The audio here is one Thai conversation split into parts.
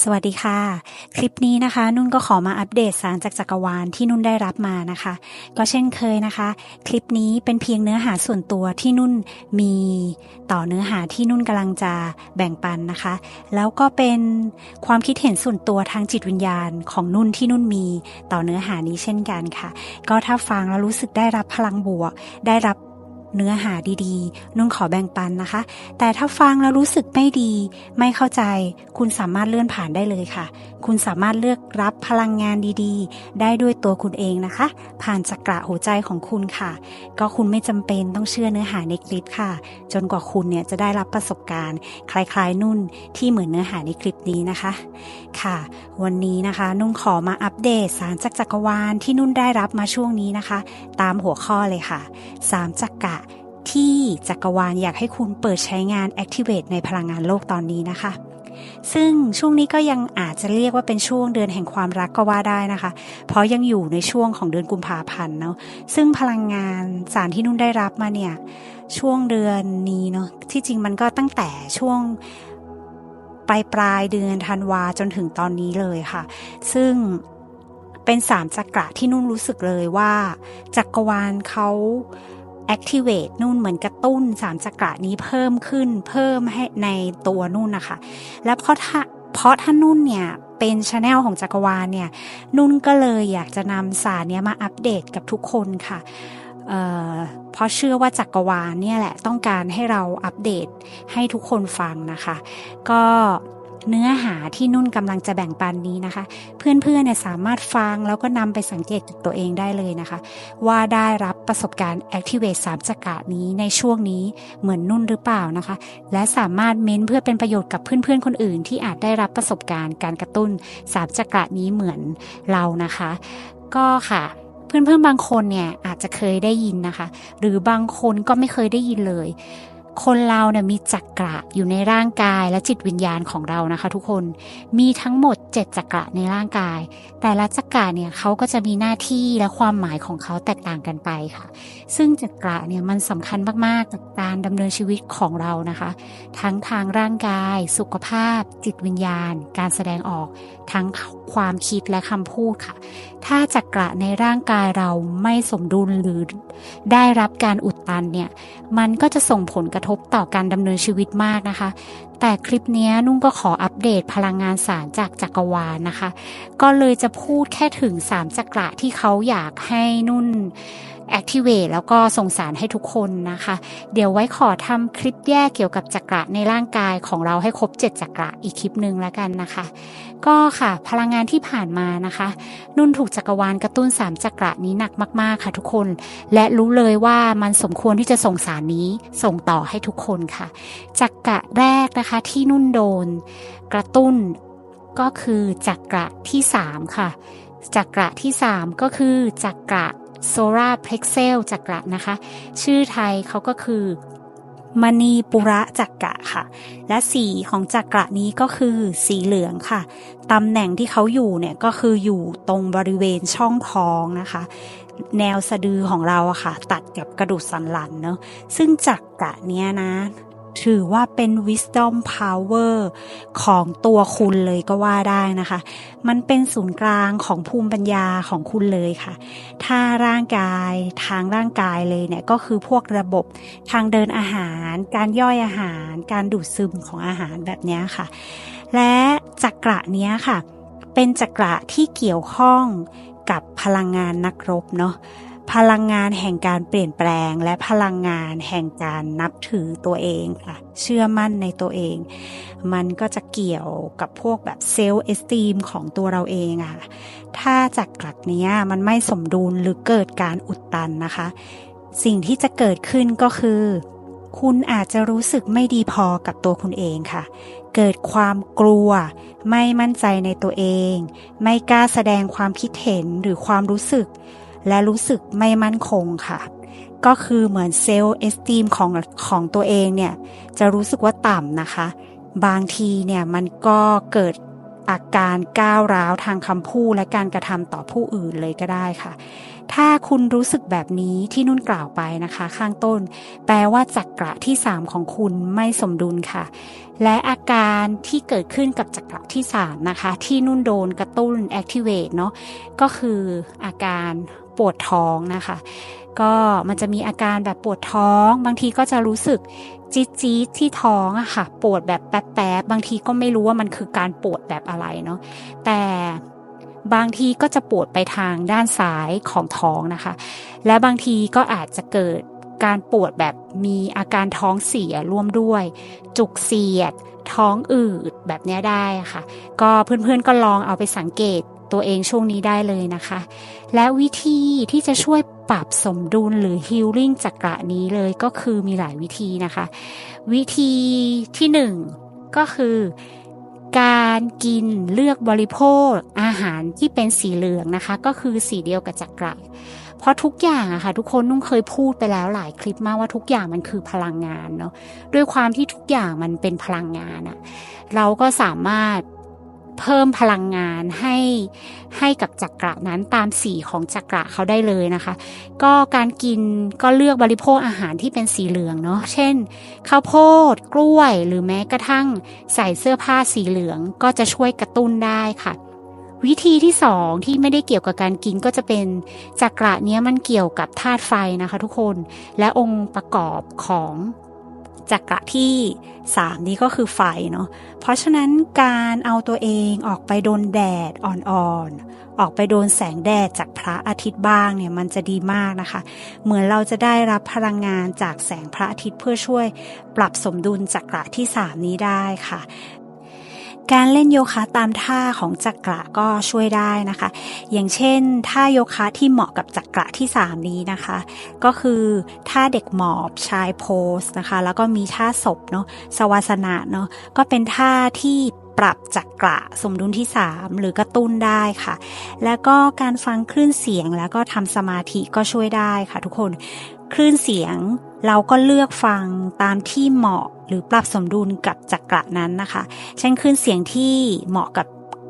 สวัสดีค่ะ คลิปนี้นะคะ นุ่นก็ขอมาอัปเดตสารจากจักรวาลที่นุ่นได้รับมานะคะ ก็เช่นเคยนะคะ คลิปนี้เป็นเพียงเนื้อหาส่วนตัวที่นุ่นมีต่อเนื้อหาที่นุ่นกำลังจะแบ่งปันนะคะ แล้วก็เป็นความคิดเห็นส่วนตัวทางจิตวิญญาณของนุ่นที่นุ่นมีต่อเนื้อหานี้เช่นกันค่ะ ก็ถ้าฟังแล้วรู้สึกได้รับพลังบวก ได้รับ เนื้อหาดีๆ นุ่นขอแบ่งปันนะคะ แต่ถ้าฟังแล้วรู้สึกไม่ดี ไม่เข้าใจ คุณสามารถเลื่อนผ่านได้เลยค่ะ คุณสามารถเลือกรับพลังงานดีๆ ได้ด้วยตัวคุณเองนะคะ ผ่านจักระหัวใจของคุณค่ะ ก็คุณไม่จำเป็นต้องเชื่อเนื้อหาในคลิปค่ะ จนกว่าคุณเนี่ยจะได้รับประสบการณ์ คล้ายๆ นุ่นที่เหมือนเนื้อหาในคลิปนี้นะคะ ค่ะ วันนี้นะคะ นุ่นขอมาอัปเดตสารจากจักรวาลที่นุ่นได้รับมาช่วงนี้นะคะ ตามหัวข้อเลยค่ะสามจักระ ที่จักรวาลอยากให้คุณเปิดใช้งาน Activate ในพลังงานโลกตอนนี้นะคะ ซึ่งช่วงนี้ก็ยังอาจจะเรียกว่าเป็นช่วงเดือนแห่งความรักก็ว่าได้นะคะ เพราะยังอยู่ในช่วงของเดือนกุมภาพันธ์เนาะซึ่งพลังงานสารที่นุ่นได้รับมาเนี่ยช่วงเดือนนี้เนาะที่จริงมันก็ตั้งแต่ช่วงปลายปลายเดือนธันวาจนถึงตอนนี้เลยค่ะ ซึ่งเป็นสามจักระที่นุ่นรู้สึกเลยว่า จักรวาลเขา activate นุ่นเหมือนกระตุ้นสามจักระนี้เพิ่มขึ้นเพิ่มให้ในตัวนุ่นนะคะ แล้วเพราะถ้าเพราะถ้านุ่นเนี่ยเป็นชาแนลของจักรวาลเนี่ย นุ่นก็เลยอยากจะนำสารเนี้ยมาอัปเดตกับทุกคนค่ะเเพราะเชื่อว่าจักรวาลเนี่ยแหละต้องการให้เราอัปเดตให้ทุกคนฟังนะคะ ก็ เนื้อหาที่นุ่นกำลังจะแบ่งปันนี้นะคะ เพื่อนๆเนี่ยสามารถฟังแล้วก็นำไปสังเกตตัวเองได้เลยนะคะ ว่าได้รับประสบการณ์ Activate 3จักระนี้ในช่วงนี้เหมือนนุ่นหรือเปล่านะคะ และสามารถเม้นเพื่อเป็นประโยชน์กับเพื่อนๆคนอื่น ที่อาจได้รับประสบการณ์การกระตุ้น3จักระนี้เหมือนเรานะคะ ก็ค่ะเพื่อนๆบางคนเนี่ยอาจจะเคยได้ยินนะคะ หรือบางคนก็ไม่เคยได้ยินเลย คนเราเนี่ยมีจักระอยู่ในร่างกายและจิตวิญญาณของเรานะคะ ทุกคนมีทั้งหมด 7จักระในร่างกาย แต่ละจักระเนี่ยเขาก็จะมีหน้าที่และความหมายของเขาแตกต่างกันไปค่ะ ซึ่งจักระเนี่ยมันสำคัญมากๆกับการดำเนินชีวิตของเรานะคะ ทั้งทางร่างกาย สุขภาพ จิตวิญญาณ การแสดงออกทั้งความคิดและคำพูดค่ะ ถ้าจักระในร่างกายเราไม่สมดุลหรือได้รับการอุดตันเนี่ยมันก็จะส่งผลกระทบต่อการดำเนินชีวิตมากนะคะ แต่คลิปนี้นุ่งก็ขออัปเดตพลังงานสารจากจักรวาลนะคะ ก็เลยจะพูดแค่ถึงสามจักระที่เขาอยากให้นุ่น Activate แล้วก็ส่งสารให้ทุกคนนะคะ เดี๋ยวไว้ขอทำคลิปแยกเกี่ยวกับจักระในร่างกายของเราให้ครบ 7จักระอีกคลิปหนึ่งแล้วกันนะคะ ก็ค่ะพลังงานที่ผ่านมานะคะ นุ่นถูกจักรวาลกระตุ้น 3จักระนี้หนักมากๆค่ะทุกคน และรู้เลยว่ามันสมควรที่จะส่งสารนี้ส่งต่อให้ทุกคนค่ะจักระแรกนะคะที่นุ่นโดน กระตุ้นก็คือจักระที่ 3 ค่ะจักระที่ 3 ก็คือจักระ โซราเพล็กเซลจักระนะคะ ชื่อไทยเขาก็คือมณีปุระจักระค่ะ และสีของจักระนี้ก็คือสีเหลืองค่ะ ตำแหน่งที่เขาอยู่เนี่ยก็คืออยู่ตรงบริเวณช่องท้องนะคะ แนวสะดือของเราอะค่ะ ตัดกับกระดูกสันหลังเนาะซึ่งจักระเนี้ยนะ ถือว่าเป็น wisdom power ของตัวคุณเลยก็ว่าได้นะคะ มันเป็นศูนย์กลางของภูมิปัญญาของคุณเลยค่ะ ถ้าร่างกายทางร่างกายเลยเนี่ยก็คือพวกระบบทางเดินอาหาร การย่อยอาหาร การดูดซึมของอาหารแบบนี้ค่ะ และจักระเนี้ยค่ะ เป็นจักระที่เกี่ยวข้องกับพลังงานนักรบเนาะ พลังงานแห่งการเปลี่ยนแปลง และพลังงานแห่งการนับถือตัวเองค่ะ เชื่อมั่นในตัวเอง มันก็จะเกี่ยวกับพวกแบบเซลล์เอสตีมของตัวเราเองอะถ้าจากกลักนี้มันไม่สมดุลหรือเกิดการอุดตันนะคะ สิ่งที่จะเกิดขึ้นก็คือ คุณอาจจะรู้สึกไม่ดีพอกับตัวคุณเองค่ะ เกิดความกลัว ไม่มั่นใจในตัวเอง ไม่กล้าแสดงความคิดเห็นหรือความรู้สึก และรู้สึกไม่มั่นคงค่ะ ก็คือเหมือนเซลล์เอสตีมของของตัวเองเนี่ยจะรู้สึกว่าต่ำนะคะ บางทีเนี่ยมันก็เกิดอาการก้าวร้าวทางคำพูดและการกระทำต่อผู้อื่นเลยก็ได้ค่ะ ถ้าคุณรู้สึกแบบนี้ที่นุ่นกล่าวไปนะคะ ข้างต้น แปลว่าจักระที่ 3 ของคุณไม่สมดุลค่ะ และอาการที่เกิดขึ้นกับจักระที่ 3 นะคะ ที่นุ่นโดนกระตุ้น activate เนาะก็คืออาการ ปวดท้องนะคะ ก็มันจะมีอาการแบบปวดท้อง บางทีก็จะรู้สึกจี๊ดจี๊ดที่ท้องอะค่ะ ปวดแบบแป๊บๆบางทีก็ไม่รู้ว่ามันคือการปวดแบบอะไรเนาะแต่บางทีก็จะปวดไปทางด้านซ้ายของท้องนะคะ และบางทีก็อาจจะเกิดการปวดแบบมีอาการท้องเสียร่วมด้วย จุกเสียด ท้องอืดแบบนี้ได้ค่ะ ก็เพื่อนๆก็ลองเอาไปสังเกต ตัวเองช่วงนี้ได้เลยนะคะ และวิธีที่จะช่วยปรับสมดุลหรือฮิลลิ่งจักระนี้เลยก็คือมีหลายวิธีนะคะ วิธีที่หนึ่งก็คือการกินเลือกบริโภคอาหารที่เป็นสีเหลืองนะคะ ก็คือสีเดียวกับจักระเพราะทุกอย่างอะค่ะทุกคนนุ่งเคยพูดไปแล้วหลายคลิปมากว่าทุกอย่างมันคือพลังงานเนาะด้วยความที่ทุกอย่างมันเป็นพลังงานอะเราก็สามารถ เพิ่มพลังงานให้ให้กับจักระนั้นตามสีของจักระเขาได้เลยนะคะ ก็การกินก็เลือกบริโภคอาหารที่เป็นสีเหลืองเนาะเช่นข้าวโพด กล้วย หรือแม้กระทั่งใส่เสื้อผ้าสีเหลืองก็จะช่วยกระตุ้นได้ค่ะวิธีที่สองที่ไม่ได้เกี่ยวกับการกินก็จะเป็นจักระเนี้ยมันเกี่ยวกับธาตุไฟนะคะทุกคนและองค์ประกอบของ จักระที่ 3 นี้ก็คือไฟเนาะ เพราะฉะนั้นการเอาตัวเองออกไปโดนแดดอ่อนๆ ออกไปโดนแสงแดดจากพระอาทิตย์บ้างเนี่ยมันจะดีมากนะคะ เหมือนเราจะได้รับพลังงานจากแสงพระอาทิตย์เพื่อช่วยปรับสมดุลจักระที่ 3 นี้ได้ค่ะ การเล่นโยคะตามท่าของจักระก็ช่วยได้นะคะ อย่างเช่นท่าโยคะที่เหมาะกับจักระที่ 3 นี้นะคะ ก็คือท่าเด็กหมอบชายโพสนะคะ แล้วก็มีท่าศพเนาะสวาสนาเนาะก็เป็นท่าที่ปรับจักระสมดุลที่ 3 หรือกระตุ้นได้ค่ะ แล้วก็การฟังคลื่นเสียงแล้วก็ทำสมาธิก็ช่วยได้ค่ะทุกคน คลื่นเสียง เราก็เลือกฟังตามที่เหมาะหรือปรับสมดุลกับจักระนั้นนะคะ เช่นคลื่นเสียงที่เหมาะกับ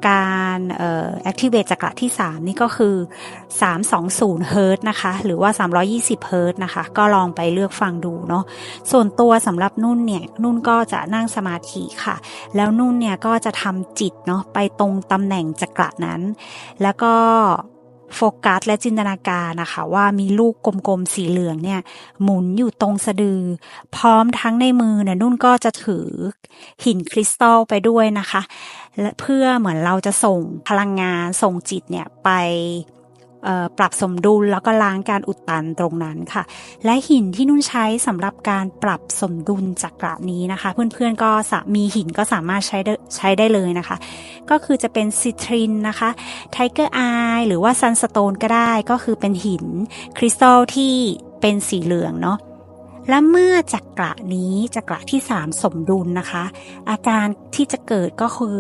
การเอ่อ activate จักระที่ 3 นี่ก็คือ 320 เฮิร์ตนะคะ หรือว่า 320 เฮิร์ตนะคะ ก็ลองไปเลือกฟังดูเนาะ ส่วนตัวสำหรับนุ่นเนี่ย นุ่นก็จะนั่งสมาธิค่ะ แล้วนุ่นเนี่ยก็จะทำจิตเนาะไปตรงตำแหน่งจักระนั้น แล้วก็ โฟกัสและจินตนาการนะคะ ว่ามีลูกกลมๆสีเหลืองเนี่ย หมุนอยู่ตรงสะดือ พร้อมทั้งในมือเนี่ยนุ่นก็จะถือหินคริสตัลไปด้วยนะคะ และเพื่อเหมือนเราจะส่งพลังงานส่งจิตเนี่ยไป ปรับสมดุลแล้วก็ล้างการอุดตันตรงนั้นค่ะ และหินที่นุ่นใช้สำหรับการปรับสมดุลจักระนี้นะคะ เพื่อนๆก็มีหินก็สามารถใช้ใช้ได้เลยนะคะ ก็คือจะเป็นซิทรินนะคะไทเกอร์อายหรือว่าซันสโตนก็ได้ก็คือเป็นหินคริสตัลที่เป็นสีเหลืองเนาะ และเมื่อจักระนี้จักระที่ 3 สมดุลนะคะ อาการที่จะเกิดก็คือ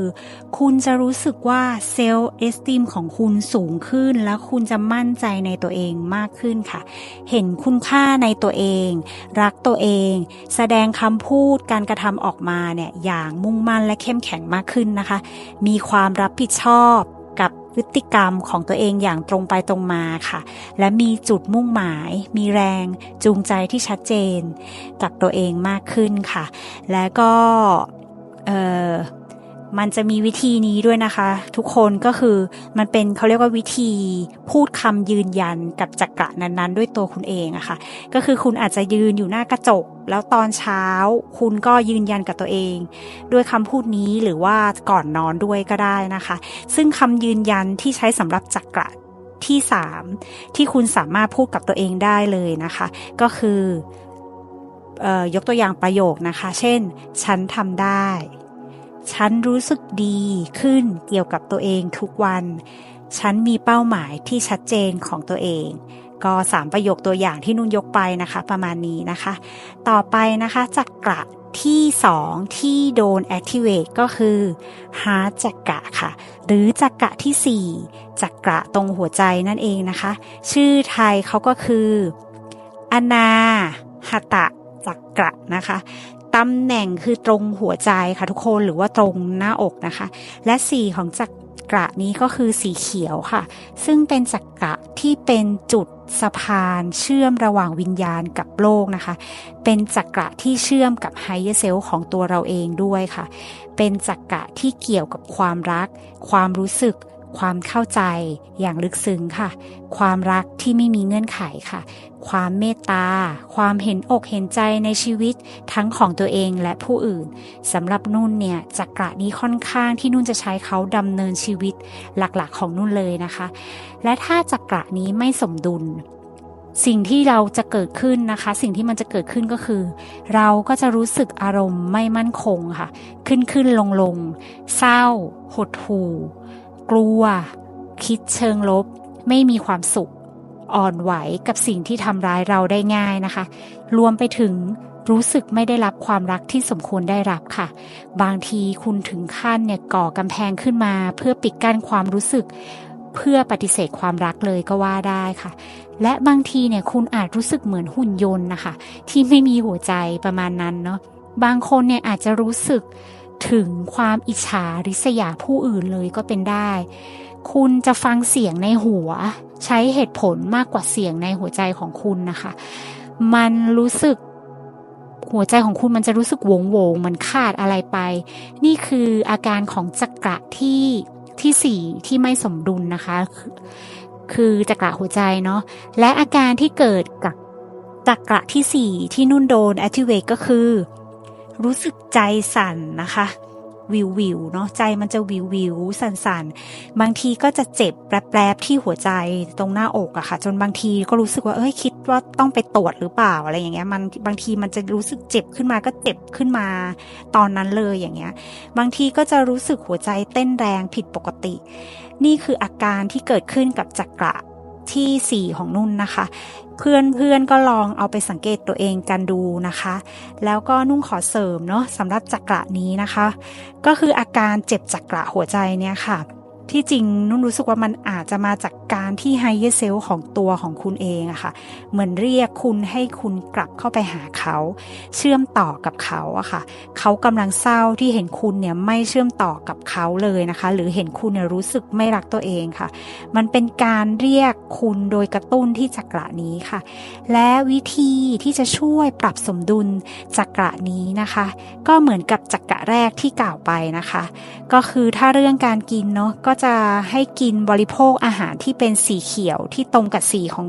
คุณจะรู้สึกว่าเซลล์เอสติมของคุณสูงขึ้น และคุณจะมั่นใจในตัวเองมากขึ้นค่ะ เห็นคุณค่าในตัวเอง รักตัวเอง แสดงคำพูดการกระทำออกมาเนี่ยอย่างมุ่งมั่นและเข้มแข็งมากขึ้นนะคะ มีความรับผิดชอบกับ พฤติกรรมของตัวเองอย่างตรงไปตรงมาค่ะ และมีจุดมุ่งหมาย มีแรงจูงใจที่ชัดเจนกับตัวเองมากขึ้นค่ะ และก็เมันจะมีวิธีนี้ด้วยนะคะ ทุกคนก็คือมันเป็นเขาเรียกว่าวิธีพูดคำยืนยันกับจักระนั้นๆ ด้วยตัวคุณเองอะคะ่ะ ก็คือคุณอาจจะยืนอยู่หน้ากระจก แล้วตอนเช้า คุณก็ยืนยันกับตัวเอง ด้วยคำพูดนี้หรือว่าก่อนนอนด้วยก็ได้นะคะ ซึ่งคำยืนยันที่ใช้สำหรับจักระที่ 3 ที่คุณสามารถพูดกับตัวเองได้เลยนะคะ ก็คือยกตัวอย่างประโยคนะคะ เช่น ฉันทำได้ ฉันรู้สึกดีขึ้นเกี่ยวกับตัวเองทุกวัน ฉันมีเป้าหมายที่ชัดเจนของตัวเอง ก็สามประโยคตัวอย่างที่นุ่นยกไปนะคะ ประมาณนี้นะคะ ต่อไปนะคะจักระที่ 2 ที่โดน activate ก็คือฮาร์จักระค่ะ หรือจักระที่ 4 จักระตรงหัวใจนั่นเองนะคะ ชื่อไทยเขาก็คืออนาหตะจักระนะคะ ตำแหน่งคือตรงหัวใจค่ะทุกคนหรือว่าตรงหน้าอกนะคะ และสีของจักกระนี้ก็คือสีเขียวค่ะ ซึ่งเป็นจักระที่เป็นจุดสะพานเชื่อมระหว่างวิญญาณกับโลกนะคะ เป็นจักระที่เชื่อมกับไฮเยอร์เซลของตัวเราเองด้วยค่ะ เป็นจักระที่เกี่ยวกับความรัก ความรู้สึก ความเข้าใจอย่างลึกซึ้งค่ะ ความรักที่ไม่มีเงื่อนไขค่ะ ความเมตตา ความเห็นอกเห็นใจในชีวิตทั้งของตัวเองและผู้อื่นสำหรับนุ่นเนี่ยจักระนี้ค่อนข้างที่นุ่นจะใช้เขาดำเนินชีวิตหลักๆ ของนุ่นเลยนะคะ และถ้าจักระนี้ไม่สมดุลสิ่งที่เราจะเกิดขึ้นนะคะ สิ่งที่มันจะเกิดขึ้นก็คือ เราก็จะรู้สึกอารมณ์ไม่มั่นคงค่ะ ขึ้นขึ้นลงลงเศร้า หดหู่ กลัว คิดเชิงลบ ไม่มีความสุข อ่อนไหวกับสิ่งที่ทำร้ายเราได้ง่ายนะคะ รวมไปถึงรู้สึกไม่ได้รับความรักที่สมควรได้รับค่ะ บางทีคุณถึงขั้นเนี่ยก่อกำแพงขึ้นมา เพื่อปิดกั้นความรู้สึก เพื่อปฏิเสธความรักเลยก็ว่าได้ค่ะ และบางทีเนี่ยคุณอาจรู้สึกเหมือนหุ่นยนต์นะคะ ที่ไม่มีหัวใจประมาณนั้นเนาะบางคนเนี่ยอาจจะรู้สึก ถึงความอิจฉาริษยาผู้อื่นเลยก็เป็นได้ คุณจะฟังเสียงในหัว ใช้เหตุผลมากกว่าเสียงในหัวใจของคุณนะคะ มันรู้สึกหัวใจของคุณมันจะรู้สึกโวงโวงมันขาดอะไรไป นี่คืออาการของจักระที่ที่สี่ที่ไม่สมดุลนะคะ คือจักระหัวใจเนาะและอาการที่เกิดกับจักระที่สี่ที่นุ่นโดน activate ก็คือ รู้สึกใจสั่นนะคะวิววิวเนาะใจมันจะวิววิวสั่นสั่นบางทีก็จะเจ็บแปรบๆที่หัวใจตรงหน้าอกอะค่ะ จนบางทีก็รู้สึกว่าเอ้ยคิดว่าต้องไปตรวจหรือเปล่าอะไรอย่างเงี้ยมันบางทีมันจะรู้สึกเจ็บขึ้นมาก็เจ็บขึ้นมาตอนนั้นเลยอย่างเงี้ย บางทีก็จะรู้สึกหัวใจเต้นแรงผิดปกติ นี่คืออาการที่เกิดขึ้นกับจักระ ที่ 4 ของนุ่นนะคะ เพื่อนเพื่อนก็ลองเอาไปสังเกตตัวเองกันดูนะคะ แล้วก็นุ่งขอเสริมเนาะสำหรับจักระนี้นะคะ ก็คืออาการเจ็บจักระหัวใจเนี่ยค่ะ ที่จริงนุ่นรู้สึกว่ามันอาจจะมาจากการที่ไฮเยเซลของตัวของคุณเองอะค่ะ เหมือนเรียกคุณให้คุณกลับเข้าไปหาเขา เชื่อมต่อกับเขาอะค่ะ เขากำลังเศร้าที่เห็นคุณเนี่ยไม่เชื่อมต่อกับเขาเลยนะคะ หรือเห็นคุณเนี่ยรู้สึกไม่รักตัวเองค่ะ มันเป็นการเรียกคุณโดยกระตุ้นที่จักระนี้ค่ะ และวิธีที่จะช่วยปรับสมดุลจักระนี้นะคะ ก็เหมือนกับจักระแรกที่กล่าวไปนะคะ ก็คือถ้าเรื่องการกินเนาะก็จะให้กินบริโภคอาหารที่เป็นสีเขียวที่ตรงกับสีของ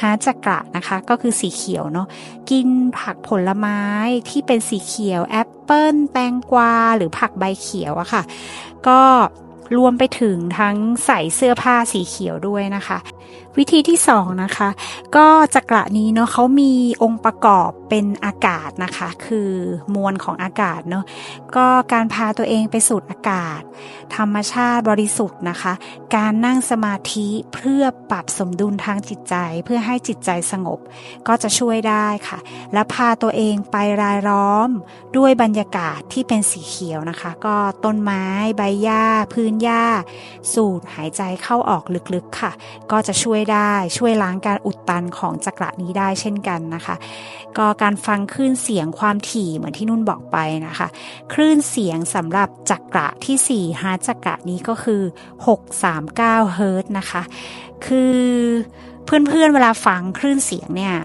ฮาจักระนะคะ ก็คือสีเขียวเนาะกินผักผลไม้ที่เป็นสีเขียวแอปเปิ้ลแตงกวาหรือผักใบเขียวอะค่ะ ก็รวมไปถึงทั้งใส่เสื้อผ้าสีเขียวด้วยนะคะวิธีที่สองนะคะ ก็จักระนี้เนาะเขามีองค์ประกอบเป็นอากาศนะคะ คือมวลของอากาศเนาะก็การพาตัวเองไปสูดอากาศ ธรรมชาติบริสุทธิ์นะคะ การนั่งสมาธิเพื่อปรับสมดุลทางจิตใจ เพื่อให้จิตใจสงบ ก็จะช่วยได้ค่ะ และพาตัวเองไปรายล้อมด้วยบรรยากาศที่เป็นสีเขียวนะคะ ก็ต้นไม้ใบหญ้า พื้นหญ้า สูดหายใจเข้าออกลึกๆค่ะ ก็จะช่วยได้ช่วยล้างการอุดตันของจักระนี้ได้เช่นกันนะคะ ก็การฟังคลื่นเสียงความถี่เหมือนที่นุ่นบอกไปนะคะ คลื่นเสียงสำหรับจักระที่4ฮาร์จักระนี้ก็คือ 639เฮิร์ตนะคะ คือเพื่อนๆเวลาฟังคลื่นเสียงเนี่ย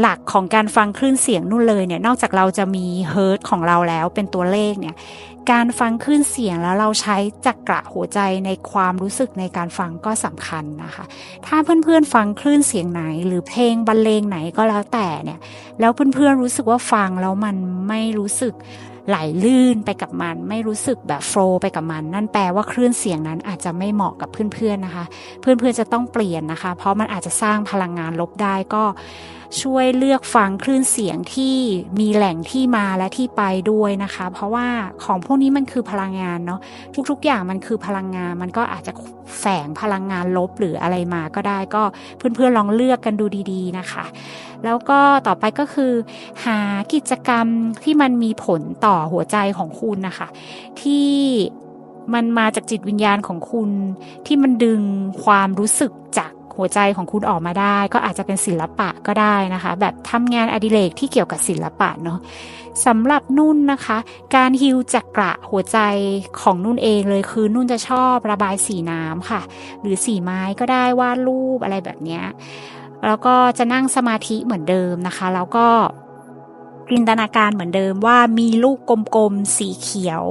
หลักของการฟังคลื่นเสียงนู่นเลยเนี่ยนอกจากเราจะมีเฮิร์ตของเราแล้วเป็นตัวเลขเนี่ยการฟังคลื่นเสียงแล้วเราใช้จักระหัวใจในความรู้สึกในการฟังก็สำคัญนะคะ ถ้าเพื่อนๆฟังคลื่นเสียงไหน หรือเพลงบรรเลงไหนก็แล้วแต่เนี่ยแล้วเพื่อนๆรู้สึกว่าฟังแล้วมันไม่รู้สึกไหลลื่นไปกับมัน ไม่รู้สึกแบบโฟล์ไปกับมัน นั่นแปลว่าคลื่นเสียงนั้นอาจจะไม่เหมาะกับเพื่อนๆนะคะ เพื่อนๆจะต้องเปลี่ยนนะคะ เพราะมันอาจจะสร้างพลังงานลบได้ก็ ช่วยเลือกฟังคลื่นเสียงที่มีแหล่งที่มาและที่ไปด้วยนะคะ เพราะว่าของพวกนี้มันคือพลังงานเนาะทุกๆ อย่างมันคือพลังงาน มันก็อาจจะแฝงพลังงานลบหรืออะไรมาก็ได้ก็เพื่อนๆลองเลือกกันดูดีๆนะคะ แล้วก็ต่อไปก็คือ หากิจกรรมที่มันมีผลต่อหัวใจของคุณนะคะ ที่มันมาจากจิตวิญญาณของคุณที่มันดึงความรู้สึกจาก หัวใจของคุณออกมาได้ ก็อาจจะเป็นศิลปะก็ได้นะคะ แบบทำงานอดิเรกที่เกี่ยวกับศิลปะเนาะสำหรับนุ่นนะคะ การฮิวจักระหัวใจของนุ่นเองเลยคือนุ่นจะชอบระบายสีน้ำค่ะ หรือสีไม้ก็ได้วาดรูปอะไรแบบนี้แล้วก็จะนั่งสมาธิเหมือนเดิมนะคะ แล้วก็ จินตนาการเหมือนเดิมว่ามีลูกกลมๆ สีเขียว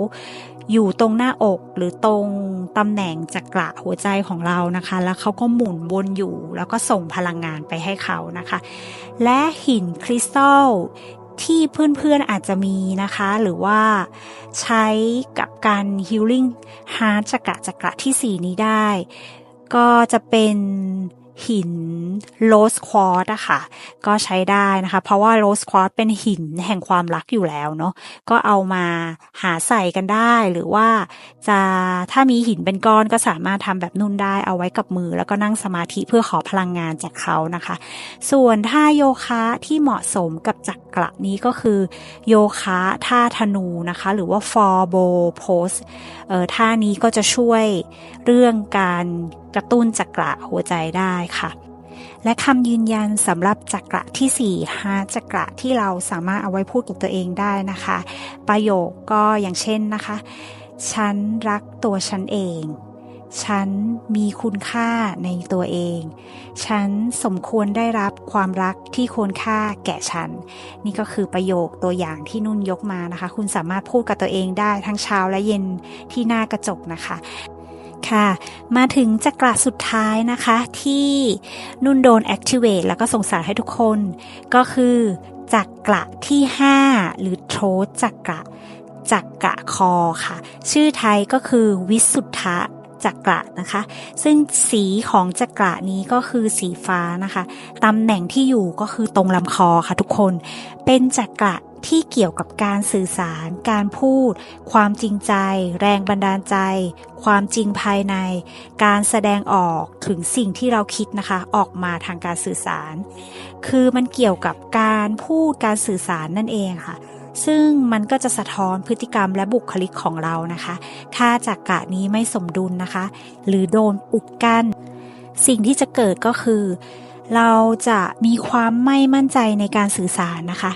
อยู่ตรงหน้าอกหรือตรงตำแหน่งจักระหัวใจของเรานะคะ แล้วเขาก็หมุนวนอยู่ แล้วก็ส่งพลังงานไปให้เขานะคะ และหินคริสตัลที่เพื่อนๆอาจจะมีนะคะ หรือว่าใช้กับการ healing heart จักระจักระที่สีนี้ได้ ก็จะเป็น หินโรสควอตอะค่ะ ก็ใช้ได้นะคะ เพราะว่าโรสควอตเป็นหินแห่งความรักอยู่แล้วเนาะก็เอามาหาใส่กันได้หรือว่าจะถ้ามีหินเป็นก้อนก็สามารถทำแบบนุ่นได้เอาไว้กับมือ แล้วก็นั่งสมาธิเพื่อขอพลังงานจากเขานะคะ ส่วนท่าโยคะที่เหมาะสมกับจักระนี้ก็คือ โยคะท่าธนูนะคะ หรือว่า four bow pose เออท่านี้ก็จะช่วยเรื่องการ กระตุ้นจักระหัวใจได้ค่ะ และคำยืนยันสำหรับจักระที่4ฮาจักระที่เราสามารถเอาไว้พูดกับตัวเองได้นะคะ ประโยคก็อย่างเช่นนะคะ ฉันรักตัวฉันเอง ฉันมีคุณค่าในตัวเอง ฉันสมควรได้รับความรักที่ควรค่าแก่ฉัน นี่ก็คือประโยคตัวอย่างที่นุ่นยกมานะคะ คุณสามารถพูดกับตัวเองได้ทั้งเช้าและเย็นที่หน้ากระจกนะคะ ค่ะ มาถึงจักระสุดท้ายนะคะ ที่นุ่นโดน activate แล้วก็ส่งสารให้ทุกคน ก็คือจักระที่ 5 หรือโทจักระจักระคอค่ะ ชื่อไทยก็คือวิสุทธะ จักระนะคะ ซึ่งสีของจักระนี้ก็คือสีฟ้านะคะตำแหน่งที่อยู่ก็คือตรงลำคอค่ะทุกคน เป็นจักระที่เกี่ยวกับการสื่อสาร การพูด ความจริงใจ แรงบันดาลใจ ความจริงภายใน การแสดงออกถึงสิ่งที่เราคิดนะคะ ออกมาทางการสื่อสาร คือมันเกี่ยวกับการพูดการสื่อสารนั่นเองค่ะ ซึ่งมันก็จะสะท้อนพฤติกรรมและบุคลิกของเรานะคะ ถ้าจากกะนี้ไม่สมดุลนะคะ หรือโดนอุดกั้น สิ่งที่จะเกิดก็คือ เราจะมีความไม่มั่นใจในการสื่อสารนะคะ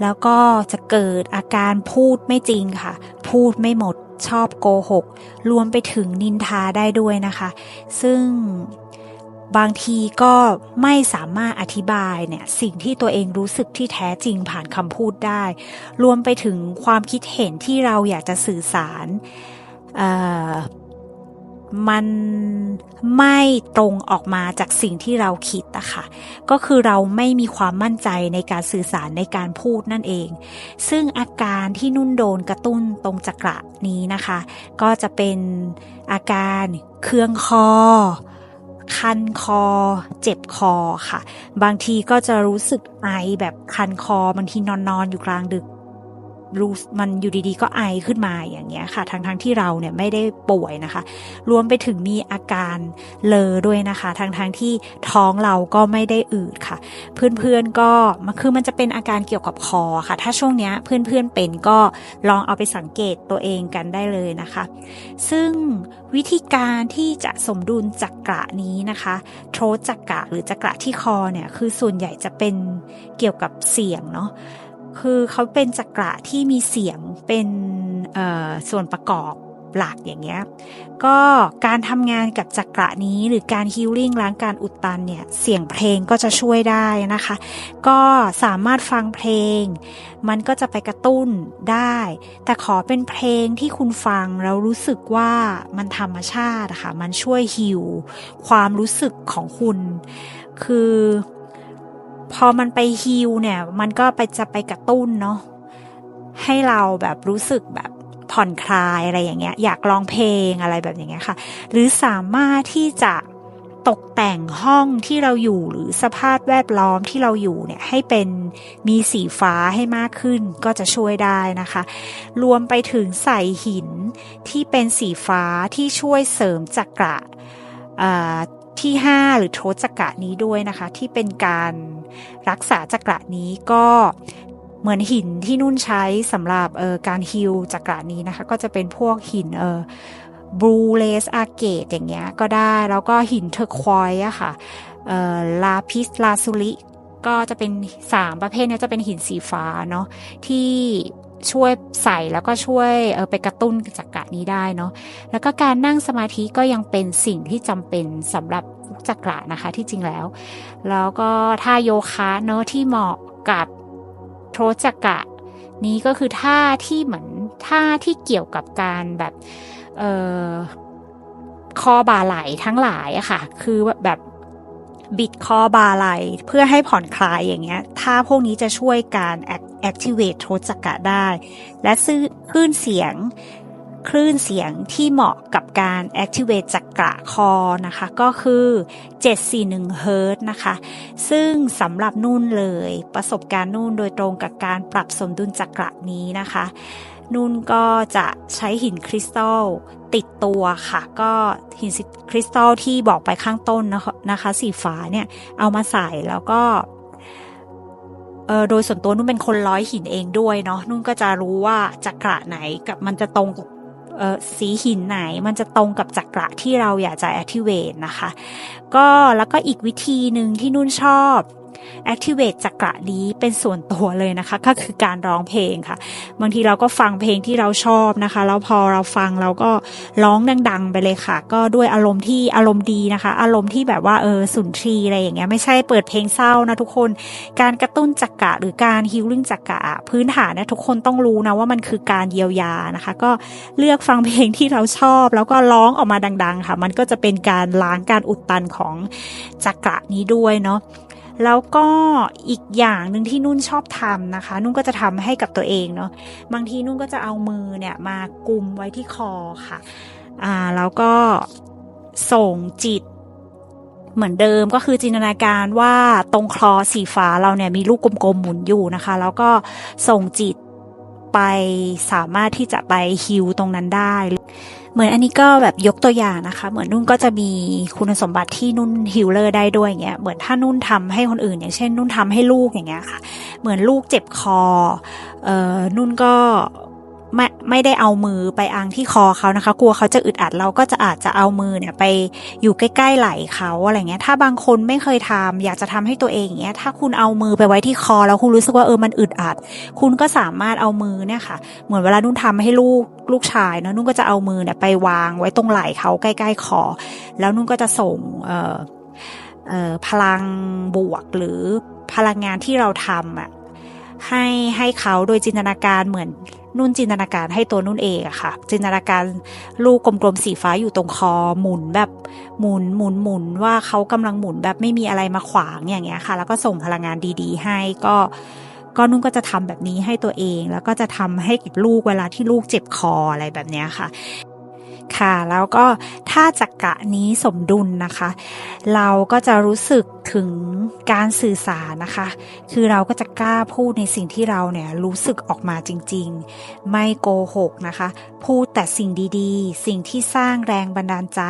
แล้วก็จะเกิดอาการพูดไม่จริงค่ะ พูดไม่หมดชอบโกหก รวมไปถึงนินทาได้ด้วยนะคะ ซึ่ง บางทีก็ไม่สามารถอธิบายเนี่ยสิ่งที่ตัวเองรู้สึกที่แท้จริงผ่านคำพูดได้ รวมไปถึงความคิดเห็นที่เราอยากจะสื่อสารมันไม่ตรงออกมาจากสิ่งที่เราคิดอะค่ะก็คือเราไม่มีความมั่นใจในการสื่อสารในการพูดนั่นเอง ซึ่งอาการที่นุ่นโดนกระตุ้นตรงจักระนี้นะคะ ก็จะเป็นอาการเครื่องคอ คันคอ เจ็บคอค่ะ บางทีก็จะรู้สึกไอแบบคันคอบางทีนอนนอนอยู่กลางดึก รูมันอยู่ดีๆ ก็ไอขึ้นมาอย่างเงี้ยค่ะทั้งๆทที่เราเนี่ยไม่ได้ป่วยนะคะ รวมไปถึงมีอาการเลอด้วยนะคะทั้งๆทที่ท้องเราก็ไม่ได้อืดค่ะ เพื่อนๆก็มันคือมันจะเป็นอาการเกี่ยวกับคอค่ะ ถ้าช่วงเนี้ยเพื่อนๆเป็นก็ลองเอาไปสังเกตตัวเองกันได้เลยนะคะ ซึ่งวิธีการที่จะสมดุลจักระนี้นะคะโทรจักระหรือจักระที่คอเนี่ยคือส่วนใหญ่จะเป็นเกี่ยวกับเสียงเนาะ คือเขาเป็นจักระที่มีเสียงเป็นส่วนประกอบหลักอย่างเงี้ย ก็การทำงานกับจักระนี้หรือการฮิลลิ่งล้างการอุดตันเนี่ย เสียงเพลงก็จะช่วยได้นะคะ ก็สามารถฟังเพลง มันก็จะไปกระตุ้นได้ แต่ขอเป็นเพลงที่คุณฟังแล้วรู้สึกว่ามันธรรมชาติะคะ่ะ มันช่วยฮิวความรู้สึกของคุณ คือ พอมันไปฮิลเนี่ย มันก็ไปจะไปกระตุ้นเนาะให้เราแบบรู้สึกแบบผ่อนคลายอะไรอย่างเงี้ย อยากร้องเพลงอะไรแบบอย่างเงี้ยค่ะ หรือสามารถที่จะตกแต่งห้องที่เราอยู่หรือสภาพแวดล้อมที่เราอยู่เนี่ยให้เป็นมีสีฟ้าให้มากขึ้นก็จะช่วยได้นะคะ รวมไปถึงใส่หินที่เป็นสีฟ้าที่ช่วยเสริมจักระ ที่ 5 หรือโทจักระนี้ด้วยนะคะ ที่เป็นการรักษาจักระนี้ก็เหมือนหินที่นุ่นใช้สำหรับเออการฮิลจักระนี้นะคะ ก็จะเป็นพวกหินเออบลูเลสอาเกตอย่างเงี้ยก็ได้แล้วก็หินเทอร์ควอยอะค่ะเอ่อลาพิสลาซูลิก็จะเป็นสามประเภทเนี้จะเป็นหินสีฟ้าเนาะที่ ช่วยใส่แล้วก็ช่วยเออไปกระตุ้นจักระนี้ได้เนาะแล้วก็การนั่งสมาธิก็ยังเป็นสิ่งที่จำเป็นสำหรับจักระนะคะที่จริงแล้ว แล้วก็ท่าโยคะเนาะที่เหมาะกับโทจักระนี้ก็คือท่าที่เหมือนท่าที่เกี่ยวกับการแบบเออคอบ่าไหลทั้งหลายอะค่ะ คือแบบ บิดคอบาไหลเพื่อให้ผ่อนคลายอย่างเงี้ยท่าพวกนี้จะช่วยการ activate โทจักระได้ และซึ่งคลื่นเสียง คลื่นเสียงที่เหมาะกับการ activate จักระคอนะคะ ก็คือ 741เฮิรตนะคะ ซึ่งสำหรับนุ่นเลยประสบการณ์นุ่นโดยตรงกับการปรับสมดุลจักระนี้นะคะ นุ่นก็จะใช้หินคริสตัลติดตัวค่ะ ก็หินคริสตัลที่บอกไปข้างต้นนะคะ สีฟ้าเนี่ยเอามาใส่แล้วก็โดยส่วนตัวนุ่นเป็นคนร้อยหินเองด้วยเนาะนุ่นก็จะรู้ว่าจักระไหนกับมันจะตรงกับสีหินไหนมันจะตรงกับจักระที่เราอยากจะ activate นะคะ ก็แล้วก็อีกวิธีหนึ่งที่นุ่นชอบ activate จักระนี้เป็นส่วนตัวเลยนะคะ ก็คือการร้องเพลงค่ะ บางทีเราก็ฟังเพลงที่เราชอบนะคะ แล้วพอเราฟังเราก็ร้องดัง ๆ ไปเลยค่ะ ก็ด้วยอารมณ์ที่อารมณ์ดีนะคะ อารมณ์ที่แบบว่าเออสุนทรีอะไรอย่างเงี้ยไม่ใช่เปิดเพลงเศร้านะทุกคน การกระตุ้นจักระหรือการฮิลลิ่งจักระพื้นฐานนะทุกคนต้องรู้นะว่ามันคือการเยียวยานะคะ ก็เลือกฟังเพลงที่เราชอบ แล้วก็ร้องออกมาดัง ๆ ค่ะ มันก็จะเป็นการล้างการอุดตันของจักระนี้ด้วยเนาะ แล้วก็อีกอย่างหนึ่งที่นุ่นชอบทำนะคะ นุ่นก็จะทำให้กับตัวเองเนาะบางทีนุ่นก็จะเอามือเนี่ยมากุมไว้ที่คอค่ะ อ่าแล้วก็ส่งจิตเหมือนเดิมก็คือจินตนาการว่าตรงคลอสีฟ้าเราเนี่ยมีลูกกลมๆหมุนอยู่นะคะ แล้วก็ส่งจิตไปสามารถที่จะไปฮิวตรงนั้นได้ เหมือนอันนี้ก็แบบยกตัวอย่างนะคะ เหมือนนุ่นก็จะมีคุณสมบัติที่นุ่นฮิลเลอร์ได้ด้วยอย่างเงี้ยเหมือนถ้านุ่นทำให้คนอื่น อย่างเช่น นุ่นทำให้ลูกอย่างเงี้ยค่ะ เหมือนลูกเจ็บคอเอ่อนุ่นก็ ไม่ไม่ได้เอามือไปอังที่คอเขานะคะ กลัวเขาจะอึดอัดเราก็จะอาจจะเอามือเนี่ยไปอยู่ใกล้ๆไหล่เขาอะไรเงี้ย ถ้าบางคนไม่เคยทำอยากจะทำให้ตัวเองเงี้ย ถ้าคุณเอามือไปไว้ที่คอแล้วคุณรู้สึกว่าเออมันอึดอัด คุณก็สามารถเอามือเนี่ยค่ะ เหมือนเวลานุ่นทำให้ลูกลูกชายเนะนุ่นก็จะเอามือเนี่ยไปวางไว้ตรงไหล่เขาใกล้ๆคอ แล้วนุ่นก็จะส่งเอ่อออพลังบวกหรือพลังงานที่เราทำอะ ให้ให้เขาโดยจินตนาการเหมือนนุ่นจินตนาการให้ตัวนุ่นเองอะค่ะ จินตนาการลูกกลมๆสีฟ้าอยู่ตรงคอหมุนแบบหมุนหมุนหมุนว่าเขากำลังหมุนแบบไม่มีอะไรมาขวางอย่างเงี้ยค่ะ แล้วก็ส่งพลังงานดี ๆ ให้ก็ก็นุ่นก็จะทำแบบนี้ให้ตัวเอง แล้วก็จะทำให้กับลูกเวลาที่ลูกเจ็บคออะไรแบบเนี้ยค่ะ ค่ะแล้วก็ถ้าจักระนี้สมดุลนะคะ เราก็จะรู้สึกถึง การสื่อสารนะคะ คือเราก็จะกล้าพูดในสิ่งที่เราเนี่ยรู้สึกออกมาจริง ๆ ไม่โกหกนะคะ พูดแต่สิ่งดีๆ สิ่งที่สร้างแรงบันดาลใจ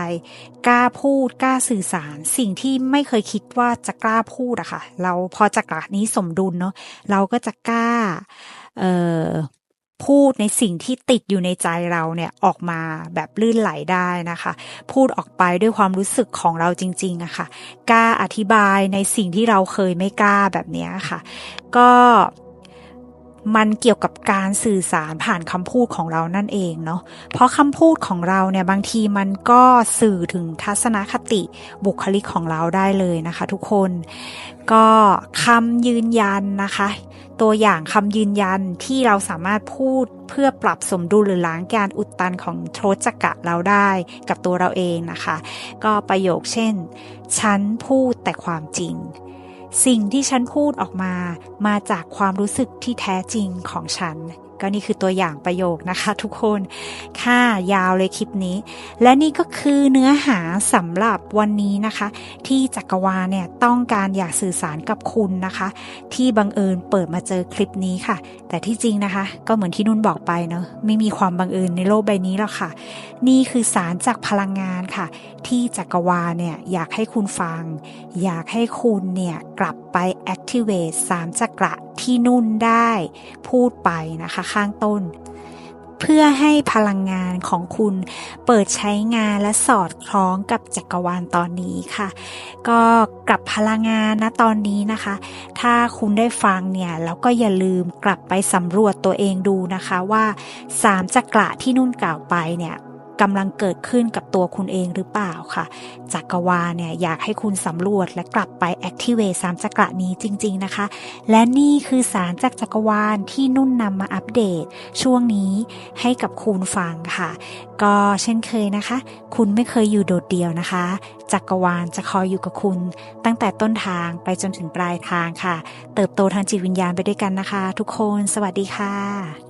กล้าพูดกล้าสื่อสาร สิ่งที่ไม่เคยคิดว่าจะกล้าพูดอะคะ่ะ เราพอจักระนี้สมดุลเนาะเราก็จะกล้าเอ่อ พูดในสิ่งที่ติดอยู่ในใจเราเนี่ยออกมาแบบลื่นไหลได้นะคะ พูดออกไปด้วยความรู้สึกของเราจริงๆอะคะ่ะกล้าอธิบายในสิ่งที่เราเคยไม่กล้าแบบนี้ค่ะ ก็มันเกี่ยวกับการสื่อสารผ่านคำพูดของเรานั่นเองเนาะ เพราะคำพูดของเราเนี่ยบางทีมันก็สื่อถึงทัศนคติบุคลิกของเราได้เลยนะคะ ทุกคน ก็คำยืนยันนะคะ ตัวอย่างคำยืนยันที่เราสามารถพูดเพื่อปรับสมดุลหรือล้างการอุดตันของโทจักะเราได้กับตัวเราเองนะคะ ก็ประโยคเช่น ฉันพูดแต่ความจริง สิ่งที่ฉันพูดออกมา มาจากความรู้สึกที่แท้จริงของฉัน ก็นี่คือตัวอย่างประโยคนะคะทุกคน ค่ะยาวเลยคลิปนี้ และนี่ก็คือเนื้อหาสำหรับวันนี้นะคะ ที่จักรวาลเนี่ยต้องการอยากสื่อสารกับคุณนะคะ ที่บังเอิญเปิดมาเจอคลิปนี้ค่ะ แต่ที่จริงนะคะ ก็เหมือนที่นุ่นบอกไปเนาะไม่มีความบังเอิญในโลกใบนี้หรอกค่ะ นี่คือสารจากพลังงานค่ะ ที่จักรวาลเนี่ยอยากให้คุณฟัง อยากให้คุณเนี่ยกลับไป activate สามจักระที่นุ่นได้พูดไปนะคะ ข้างต้น เพื่อให้พลังงานของคุณเปิดใช้งานและสอดคล้องกับจักรวาลตอนนี้ค่ะ ก็กลับพลังงานนะตอนนี้นะคะ ถ้าคุณได้ฟังเนี่ยแล้วก็อย่าลืมกลับไปสำรวจตัวเองดูนะคะว่าสามจักระที่นุ่นกล่าวไปเนี่ย กำลังเกิดขึ้นกับตัวคุณเองหรือเปล่าค่ะจักรวาลเนี่ยอยากให้คุณสำรวจและกลับไป activate สามจักระนี้จริง ๆนะคะ และนี่คือสารจากจักรวาลที่นุ่นนำมาอัปเดต ช่วงนี้ให้กับคุณฟังค่ะ ก็เช่นเคยนะคะ คุณไม่เคยอยู่โดดเดี่ยวนะคะ จักรวาลจะคอยอยู่กับคุณ ตั้งแต่ต้นทางไปจนถึงปลายทางค่ะ เติบโตทางจิตวิญญาณไปด้วยกันนะคะ ทุกคน สวัสดีค่ะ